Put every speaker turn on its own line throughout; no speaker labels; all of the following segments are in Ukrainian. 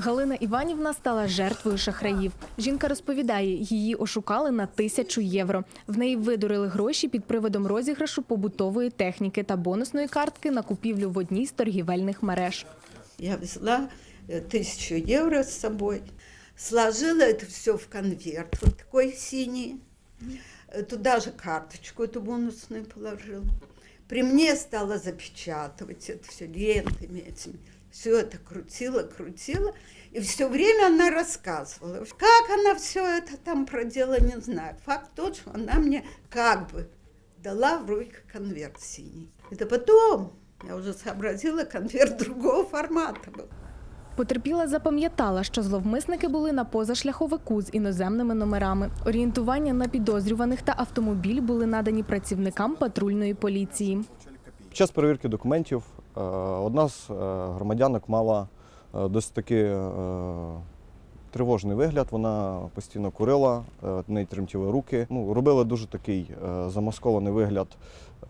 Галина Іванівна стала жертвою шахраїв. Жінка розповідає, її ошукали на тисячу євро. В неї видурили гроші під приводом розіграшу побутової техніки та бонусної картки на купівлю в одній з торгівельних мереж.
Я взяла э, тысячу евро с собой, сложила это все в конверт, вот такой синий, Э, туда же карточку эту бонусную положила. При мне стала запечатывать это все лентами этими. Все это крутила, крутила. И все время она рассказывала. Как она все это там проделала, не знаю. Факт тот, что она мне как бы дала в руки конверт синий. Это потом я уже сообразила, конверт другого формата был.
Потерпіла запам'ятала, що зловмисники були на позашляховику з іноземними номерами. Орієнтування на підозрюваних та автомобіль були надані працівникам патрульної поліції.
Під час перевірки документів е, одна з е, громадянок мала е, досить таки тривожний вигляд. Вона постійно курила, е, неї тремтіли руки. Ну, Робила дуже такий е, замаскований вигляд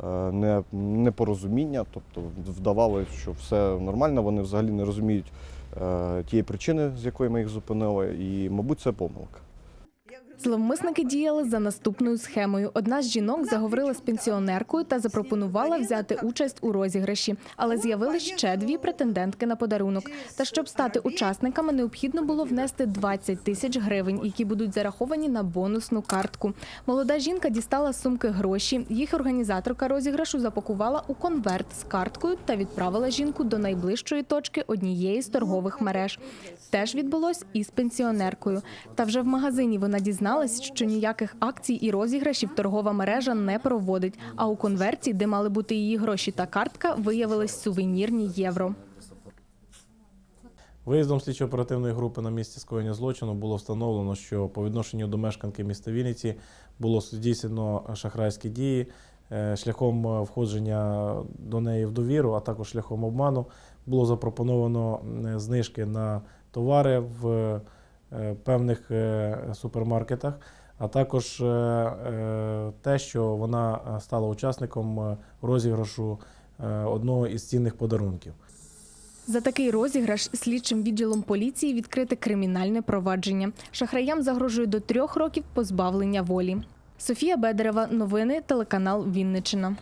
е, непорозуміння, тобто вдавали, що все нормально. Вони взагалі не розуміють тієї причини, з якої ми їх зупинили, і, мабуть, це помилка.
Зловмисники діяли за наступною схемою. Одна з жінок заговорила з пенсіонеркою та запропонувала взяти участь у розіграші, але з'явились ще дві претендентки на подарунок. Та щоб стати учасниками, необхідно було внести 20 тисяч гривень, які будуть зараховані на бонусну картку. Молода жінка дістала з сумки гроші. Їх організаторка розіграшу запакувала у конверт з карткою та відправила жінку до найближчої точки однієї з торгових мереж. Теж відбулось і з пенсіонеркою. Та вже в магазині вона дізналась, що ніяких акцій і розіграшів торгова мережа не проводить. А у конверті, де мали бути її гроші та картка, виявились сувенірні євро.
Виїздом слідчо-оперативної групи на місці скоєння злочину було встановлено, що по відношенню до мешканки міста Вінниці було здійснено шахрайські дії е, шляхом е, входження до неї в довіру, а також шляхом обману. Було запропоновано знижки на товари в е, певних е, супермаркетах, а також е, е, те, що вона е, стала учасником е, розіграшу е, одного із цінних подарунків.
За такий розіграш слідчим відділом поліції відкрите кримінальне провадження. Шахраям загрожує до трьох років позбавлення волі. Софія Бедерева, новини, телеканал Вінничина.